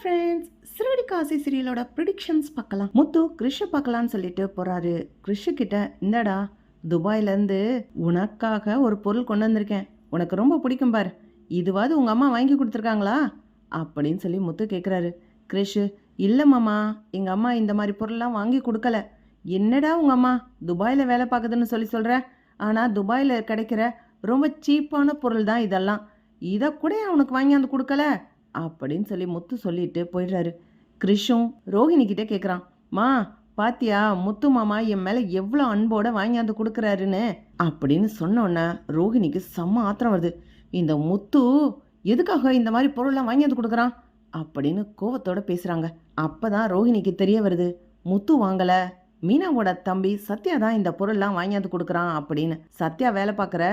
Friends சிறுவடி காசி சீரியலோட ப்ரிடிக்ஷன்ஸ் பார்க்கலாம். முத்து கிறிஷ பார்க்கலாம்னு சொல்லிட்டு போறாரு. கிறிஷ கிட்ட இந்தடா துபாயிலேருந்து உனக்காக ஒரு பொருள் கொண்டு வந்திருக்கேன். உனக்கு ரொம்ப பிடிக்கும் பார். இதுவாது உங்கள் அம்மா வாங்கி கொடுத்துருக்காங்களா? அப்படின்னு சொல்லி முத்து கேட்குறாரு கிறிஷ் இல்லை மாமா. எங்கள் அம்மா இந்த மாதிரி பொருள்லாம் வாங்கி கொடுக்கல. என்னடா உங்கள் அம்மா துபாயில் வேலை பார்க்குதுன்னு சொல்லி சொல்கிற ஆனால் துபாயில் கிடைக்கிற ரொம்ப சீப்பான பொருள் தான் இதெல்லாம். இதை கூட அவனுக்கு வாங்கியாந்து கொடுக்கல? அப்படின்னு சொல்லி முத்து சொல்லிட்டு போயிடுறாரு. கிறிஷும் ரோஹிணி கிட்டே கேட்குறான் மா பாத்தியா முத்து மாமா என் மேலே எவ்வளோ அன்போட வாங்கியாந்து கொடுக்குறாருன்னு? அப்படின்னு சொன்னோன்னே ரோஹிணிக்கு செம்ம ஆத்திரம் வருது. இந்த முத்து எதுக்காக இந்த மாதிரி பொருள்லாம் வாங்கியாந்து கொடுக்குறான்? அப்படின்னு கோவத்தோட பேசுகிறாங்க அப்போ தான் ரோஹிணிக்கு தெரிய வருது முத்து வாங்கலை. மீனாவோட தம்பி சத்யா தான் இந்த பொருள்லாம் வாங்கியாந்து கொடுக்குறான் அப்படின்னு சத்யா வேலை பார்க்குற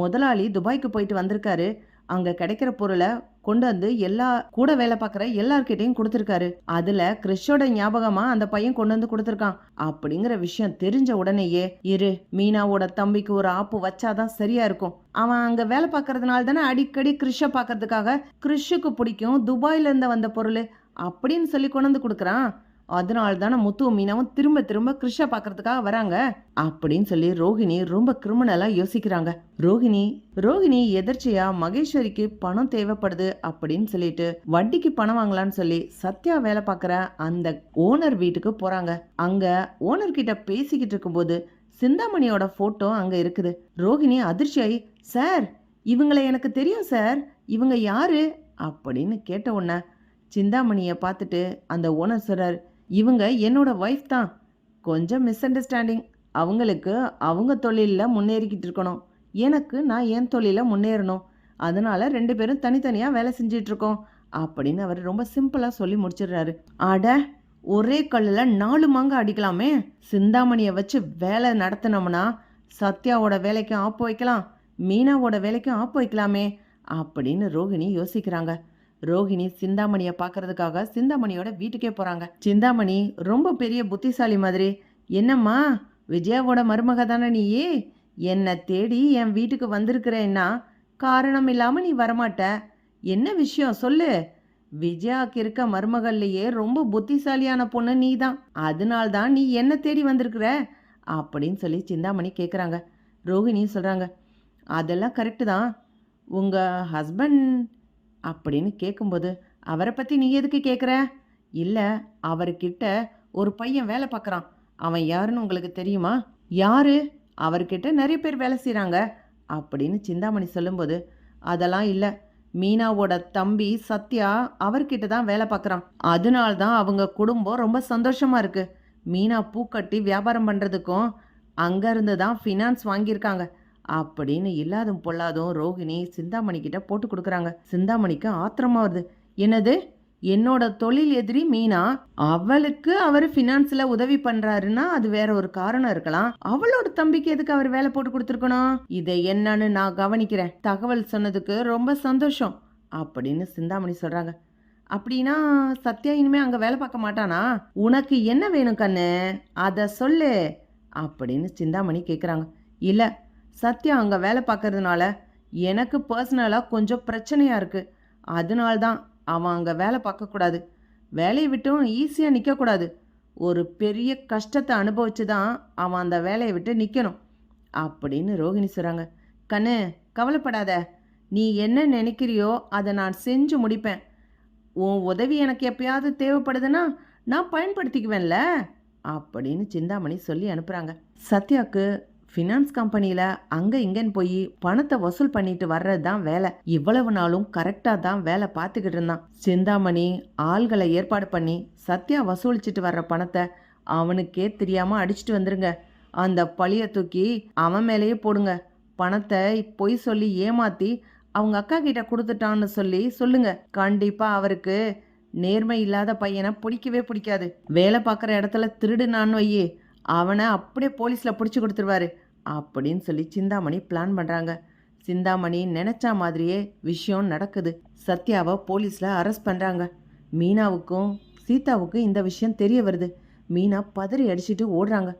முதலாளி துபாய்க்கு போயிட்டு வந்திருக்காரு. அங்கே கிடைக்கிற பொருளை கொண்டு வந்து எல்லா கூட வேலை பார்க்குற எல்லார்கிட்டையும் கொடுத்துருக்காரு. அதில் கிறிஷோட ஞாபகமா அந்த பையன் கொண்டு வந்து கொடுத்துருக்கான். அப்படிங்கிற விஷயம் தெரிஞ்ச உடனேயே இரு மீனாவோட தம்பிக்கு ஒரு ஆப்பு வச்சாதான் சரியா இருக்கும். அவன் அங்கே வேலை பார்க்கறதுனால தானே அடிக்கடி கிறிஷ பார்க்கறதுக்காக கிறிஷுக்கு பிடிக்கும் துபாயில இருந்து வந்த பொருள் அப்படின்னு சொல்லி கொண்டு வந்து கொடுக்குறான். அதனால தானே முத்துவும் மீனாவும் திரும்ப திரும்ப கிருஷ்ண பார்க்கறதுக்காக வராங்க அப்படின்னு சொல்லி ரோஹிணி ரொம்ப கிரிமினலா யோசிக்கிறாங்க. ரோஹிணி ரோஹிணி எதர்ச்சியா மகேஸ்வரிக்கு பணம் தேவைப்படுது அப்படின்னு சொல்லிட்டு வட்டிக்கு பணம் வாங்கலாம்னு சொல்லி சத்யா வேலை பார்க்குற அந்த ஓனர் வீட்டுக்கு போறாங்க. அங்க ஓனர் கிட்ட பேசிக்கிட்டு இருக்கும்போது சிந்தாமணியோட போட்டோ அங்க இருக்குது. ரோஹிணி அதிர்ச்சியாயி சார் இவங்களை எனக்கு தெரியும் சார். இவங்க யாரு? அப்படின்னு கேட்ட உடனே சிந்தாமணியை பார்த்துட்டு அந்த ஓனர் சொல்றாரு இவங்க என்னோட ஒய்ஃப் தான். கொஞ்சம் மிஸ் அண்டர்ஸ்டாண்டிங் அவங்களுக்கு அவங்க தொழிலில் முன்னேறிக்கிட்டு இருக்கணும். எனக்கு நான் என் தொழிலில் முன்னேறணும். அதனால ரெண்டு பேரும் தனித்தனியாக வேலை செஞ்சிட்ருக்கோம் அப்படின்னு அவர் ரொம்ப சிம்பிளாக சொல்லி முடிச்சிடுறாரு. அட ஒரே கல்லில் நாலு மாங்க அடிக்கலாமே. சிந்தாமணியை வச்சு வேலை நடத்தினோம்னா சத்யாவோட வேலைக்கும் ஆப்பு வைக்கலாம். மீனாவோட வேலைக்கும் ஆப்பு வைக்கலாமே. அப்படின்னு ரோஹிணி யோசிக்கிறாங்க. ரோஹிணி சிந்தாமணியை பார்க்கறதுக்காக சிந்தாமணியோட வீட்டுக்கே போகிறாங்க சிந்தாமணி ரொம்ப பெரிய புத்திசாலி மாதிரி. என்னம்மா விஜயாவோட மருமக தானே நீயே? என்னை தேடி என் வீட்டுக்கு வந்திருக்கிறேன்னா காரணம் இல்லாமல் நீ வரமாட்ட. என்ன விஷயம்? சொல்லு. விஜயாக்கு இருக்க மருமகள்லையே ரொம்ப புத்திசாலியான பொண்ணு நீ தான் அதனால்தான் நீ என்ன தேடி வந்திருக்கிற. அப்படின்னு சொல்லி சிந்தாமணி கேட்குறாங்க ரோஹிணி சொல்கிறாங்க அதெல்லாம் கரெக்டு தான். உங்கள் ஹஸ்பண்ட் அப்படின்னு கேட்கும்போது அவரை பற்றி நீ எதுக்கு கேட்குற இல்லை அவர்கிட்ட ஒரு பையன் வேலை பார்க்குறான் அவன் யாருன்னு உங்களுக்கு தெரியுமா? யாரு? அவர்கிட்ட நிறைய பேர் வேலை செய்கிறாங்க அப்படின்னு சிந்தாமணி சொல்லும்போது அதெல்லாம் இல்லை. மீனாவோட தம்பி சத்யா அவர்கிட்ட தான் வேலை பார்க்குறான் அதனால தான் அவங்க குடும்பம் ரொம்ப சந்தோஷமாக இருக்கு. மீனா பூக்கட்டி வியாபாரம் பண்ணுறதுக்கும் அங்கேருந்து தான் ஃபினான்ஸ் வாங்கியிருக்காங்க. அப்படின்னு இல்லாதும் பொல்லாதும் ரோகிணி சிந்தாமணி கிட்ட போட்டு கொடுக்குறாங்க. சிந்தாமணிக்கு ஆத்திரமா வருது. என்னது? என்னோட தொழில் எதிரி மீனா? அவளுக்கு அவர் ஃபினான்ஸ்ல உதவி பண்றாருன்னா அது வேற ஒரு காரணம் இருக்கலாம். அவளோட தம்பிக்கு எதுக்கு அவர் வேலை போட்டு கொடுத்துருக்கணும்? இதை என்னன்னு நான் கவனிக்கிறேன். தகவல் சொன்னதுக்கு ரொம்ப சந்தோஷம் அப்படின்னு சிந்தாமணி சொல்றாங்க. அப்படின்னா சத்யா இனிமே அங்க வேலை பார்க்க மாட்டானா? உனக்கு என்ன வேணும் கண்ணு? அதை சொல்லு அப்படின்னு சிந்தாமணி கேட்குறாங்க இல்லை சத்யா அங்கே வேலை பார்க்கறதுனால எனக்கு பர்சனலாக கொஞ்சம் பிரச்சனையாக இருக்குது அதனால்தான் அவன் அங்கே வேலை பார்க்கக்கூடாது வேலையை விட்டும் ஈஸியாக நிற்கக்கூடாது ஒரு பெரிய கஷ்டத்தை அனுபவித்து தான் அவன் அந்த வேலையை விட்டு நிற்கணும் அப்படின்னு ரோகிணி சொல்கிறாங்க கண்ணு கவலைப்படாத. நீ என்ன நினைக்கிறியோ அதை நான் செஞ்சு முடிப்பேன். உன் உதவி எனக்கு எப்பயாவது தேவைப்படுதுன்னா நான் பயன்படுத்திக்குவேன்ல? அப்படின்னு சிந்தாமணி சொல்லி அனுப்புகிறாங்க சத்யாவுக்கு ஃபினான்ஸ் கம்பெனியில் அங்கே இங்கேன்னு போய் பணத்தை வசூல் பண்ணிட்டு வர்றது தான் வேலை. இவ்வளவு நாளும் கரெக்டாக தான் வேலை பார்த்துக்கிட்டு இருந்தான். சிந்தாமணி ஆள்களை ஏற்பாடு பண்ணி சத்யா வசூலிச்சிட்டு வர்ற பணத்தை அவனுக்கே தெரியாமல் அடிச்சிட்டு வந்துருங்க. அந்த பழிய தூக்கி அவன் மேலேயே போடுங்க. பணத்தை பொய் சொல்லி ஏமாத்தி அவங்க அக்கா கிட்ட கொடுத்துட்டான்னு சொல்லி சொல்லுங்க. கண்டிப்பா அவருக்கு நேர்மை இல்லாத பையனை பிடிக்கவே பிடிக்காது. வேலை பார்க்குற இடத்துல திருடுனான்னு வையே அவனை அப்படியே போலீஸில் பிடிச்சி கொடுத்துருவாரு. அப்படின்னு சொல்லி சிந்தாமணி பிளான் பண்ணுறாங்க சிந்தாமணி நினச்ச மாதிரியே விஷயம் நடக்குது. சத்யாவை போலீஸில் அரெஸ்ட் பண்ணுறாங்க மீனாவுக்கும் சீதாவுக்கும் இந்த விஷயம் தெரிய வருது. மீனா பதறி அடிச்சுட்டு ஓடுறாங்க.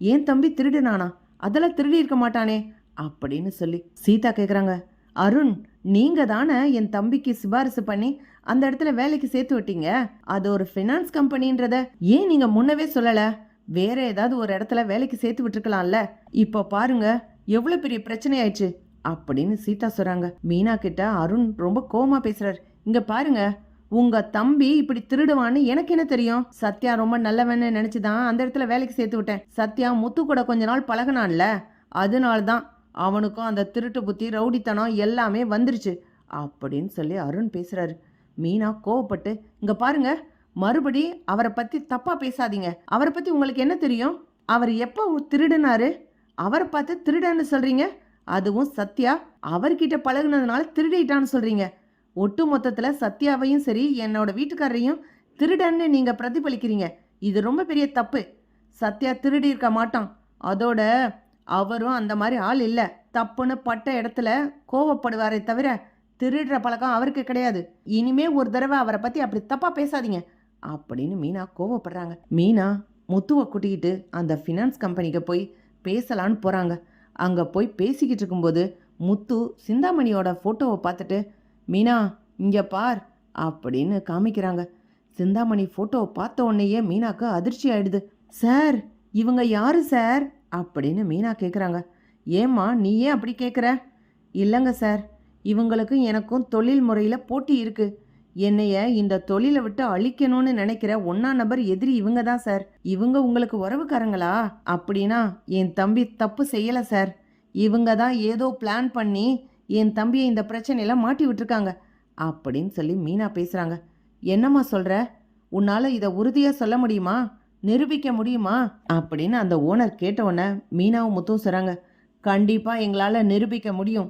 ஏன் தம்பி திருடுனானா? அதெல்லாம் திருடி இருக்க மாட்டானே அப்படின்னு சொல்லி சீதா கேட்குறாங்க அருண் நீங்கள் தானே என் தம்பிக்கு சிபாரிசு பண்ணி அந்த இடத்துல வேலைக்கு சேர்த்து விட்டீங்க. அது ஒரு ஃபினான்ஸ் கம்பெனின்றத ஏன் நீங்கள் முன்னவே சொல்லலை? வேற ஏதாவது ஒரு இடத்துல வேலைக்கு சேர்த்து விட்டுருக்கலாம்ல? இப்போ பாருங்க எவ்வளவு பெரிய பிரச்சனை ஆயிடுச்சு அப்படின்னு சீதா சொல்றாங்க. மீனா கிட்ட அருண் ரொம்ப கோமா பேசுறாரு. இங்க பாருங்க உங்க தம்பி இப்படி திருடுவான்னு எனக்கு என்ன தெரியும்? சத்யா ரொம்ப நல்லவன்னு நினைச்சுதான் அந்த இடத்துல வேலைக்கு சேர்த்து விட்டேன். சத்யா முத்து கூட கொஞ்ச நாள் பழகுனான்ல அதனால தான் அவனுக்கும் அந்த திருட்டு புத்தி ரவுடித்தனம் எல்லாமே வந்துருச்சு. அப்படின்னு சொல்லி அருண் பேசுறாரு. மீனா கோவப்பட்டு இங்க பாருங்க மறுபடி அவரை பத்தி தப்பா பேசாதீங்க. அவரை பத்தி உங்களுக்கு என்ன தெரியும்? அவர் எப்போ திருடுனாரு? அவரை பார்த்து திருடன்னு சொல்றீங்க? அதுவும் சத்யா. அவர்கிட்ட பழகுனதுனால திருடிட்டான்னு சொல்றீங்க. ஒட்டு மொத்தத்தில் சத்யாவையும் சரி என்னோட வீட்டுக்காரரையும் திருடன்னு நீங்கள் பிரதிபலிக்கிறீங்க. இது ரொம்ப பெரிய தப்பு. சத்யா திருடி இருக்க மாட்டான். அதோட அவரும் அந்த மாதிரி ஆள் இல்லை. தப்புன்னு பட்ட இடத்துல கோவப்படுவாரே தவிர திருடுற பழக்கம் அவருக்கு கிடையாது. இனிமே ஒரு தடவை அவரை பற்றி அப்படி தப்பாக பேசாதீங்க. அப்படின்னு மீனா கோவப்படுறாங்க. மீனா முத்துவை கூட்டிக்கிட்டு அந்த ஃபினான்ஸ் கம்பெனிக்கு போய் பேசலான்னு போகிறாங்க அங்கே போய் பேசிக்கிட்டு இருக்கும்போது முத்து சிந்தாமணியோட ஃபோட்டோவை பார்த்துட்டு மீனா இங்கே பார் அப்படின்னு காமிக்கிறாங்க. சிந்தாமணி ஃபோட்டோவை பார்த்த உடனேயே மீனாக்கு அதிர்ச்சி ஆயிடுது. சார் இவங்க யாரு சார்? அப்படின்னு மீனா கேட்குறாங்க ஏம்மா நீ ஏன் அப்படி கேட்குற இல்லைங்க சார் இவங்களுக்கும் எனக்கும் தொழில் முறையில் போட்டி இருக்குது என்னைய இந்த தொழிலை விட்டு அழிக்கணும்னு நினைக்கிற ஒன்னா நபர் எதிரி இவங்க தான் சார். இவங்க உங்களுக்கு உறவுக்காரங்களா? அப்படின்னா என் தம்பி தப்பு செய்யலை சார். இவங்க தான் ஏதோ பிளான் பண்ணி என் தம்பியை இந்த பிரச்சனையில மாட்டி விட்டுருக்காங்க. அப்படின்னு சொல்லி மீனா பேசுகிறாங்க என்னம்மா சொல்கிற உன்னால் இதை உறுதியாக சொல்ல முடியுமா? நிரூபிக்க முடியுமா? அப்படின்னு அந்த ஓனர் கேட்டவுடனே மீனாவும் முத்தும் சொல்கிறாங்க கண்டிப்பாக எங்களால் நிரூபிக்க முடியும்.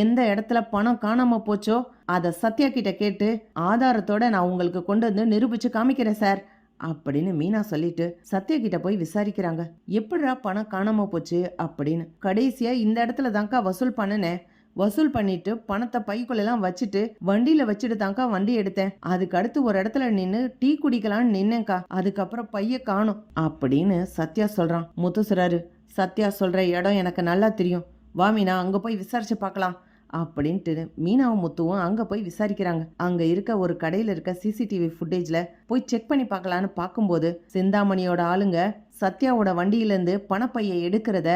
எந்த இடத்துல பணம் காணாமல் போச்சோ அதை சத்யா கிட்ட கேட்டு ஆதாரத்தோட நான் உங்களுக்கு கொண்டு வந்து நிரூபிச்சு காமிக்கிறேன் சார் அப்படின்னு மீனா சொல்லிட்டு சத்யா கிட்ட போய் விசாரிக்கிறாங்க. எப்படிடா பணம் காணாம போச்சு? அப்படின்னு கடைசியா இந்த இடத்துல தாங்க்கா வசூல் பண்ணினேன். வசூல் பண்ணிட்டு பணத்தை பைக்குள்ளெல்லாம் வச்சுட்டு வண்டியில வச்சுட்டு தான்க்கா வண்டி எடுத்தேன். அதுக்கு அடுத்து ஒரு இடத்துல நின்று டீ குடிக்கலாம்னு நின்னேங்க்கா அதுக்கப்புறம் பைய காணும் அப்படின்னு சத்யா சொல்றான். முத்துசுராரு சத்யா சொல்ற இடம் எனக்கு நல்லா தெரியும். வா மீனா அங்கே போய் விசாரிச்சு பார்க்கலாம் அப்படின்ட்டு மீனாவும் முத்துவும் அங்கே போய் விசாரிக்கிறாங்க. அங்கே இருக்க ஒரு கடையில் இருக்க சிசிடிவி ஃபுட்டேஜில் போய் செக் பண்ணி பார்க்கலான்னு பார்க்கும்போது சிந்தாமணியோட ஆளுங்க சத்யாவோட வண்டியிலேருந்து பணப்பையை எடுக்கிறத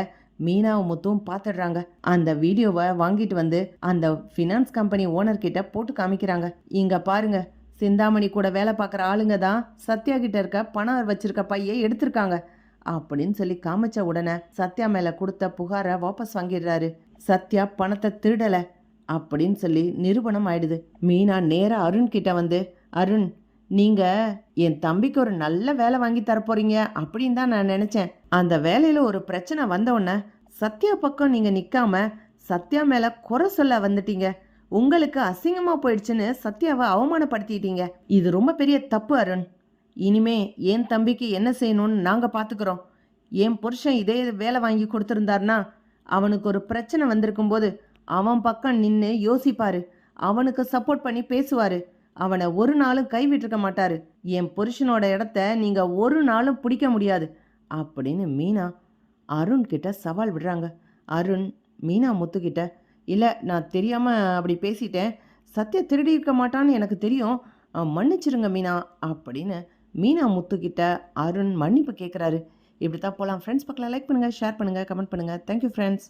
மீனாவும் முத்துவும் பார்த்துடுறாங்க. அந்த வீடியோவை வாங்கிட்டு வந்து அந்த ஃபினான்ஸ் கம்பெனி ஓனர் கிட்ட போட்டு காமிக்கிறாங்க. இங்கே பாருங்க சிந்தாமணி கூட வேலை பார்க்குற ஆளுங்க தான் சத்யா கிட்ட இருக்க பணம் வச்சிருக்க பையை எடுத்திருக்காங்க. அப்படின்னு சொல்லி காமிச்ச உடனே சத்யா மேல கொடுத்த புகாரை வாபஸ் வாங்கிடுறாரு. சத்யா பணத்தை திருடல அப்படின்னு சொல்லி நிரூபணம் ஆயிடுது. மீனா நேராக அருண் கிட்ட வந்து அருண் நீங்க என் தம்பிக்கு ஒரு நல்ல வேலை வாங்கி தரப்போறீங்க அப்படின்னு தான் நான் நினைச்சேன். அந்த வேலையில ஒரு பிரச்சனை வந்த உடனே சத்யா பக்கம் நீங்க நிக்காம சத்யா மேல குறை சொல்ல வந்துட்டீங்க. உங்களுக்கு அசிங்கமா போயிடுச்சுன்னு சத்யாவை அவமானப்படுத்திட்டீங்க. இது ரொம்ப பெரிய தப்பு அருண். இனிமே என் தம்பிக்கு என்ன செய்யணும்னு நாங்கள் பார்த்துக்கிறோம் என் புருஷன் இதே வேலை வாங்கி கொடுத்துருந்தாருன்னா அவனுக்கு ஒரு பிரச்சனை வந்திருக்கும் போது அவன் பக்கம் நின்று யோசிப்பாரு. அவனுக்கு சப்போர்ட் பண்ணி பேசுவாரு. அவனை ஒரு நாளும் கைவிட்டிருக்க மாட்டாரு. என் புருஷனோட இடத்த நீங்க ஒரு நாளும் பிடிக்க முடியாது. அப்படின்னு மீனா அருண் கிட்ட சவால் விடுறாங்க. அருண் மீனா முத்துக்கிட்ட இல்லை நான் தெரியாம அப்படி பேசிட்டேன். சத்யா திருடி இருக்க மாட்டான்னு எனக்கு தெரியும். மன்னிச்சிருங்க மீனா அப்படின்னு மீனா முத்துக்கிட்ட அருண் மன்னிப்பு கேட்குறாரு இப்படி தான் போகலாம் ஃப்ரெண்ட்ஸ் பக்கம் லைக் பண்ணுங்கள் ஷேர் பண்ணுங்கள் கமெண்ட் பண்ணுங்கள் தேங்க்யூ ஃப்ரெண்ட்ஸ்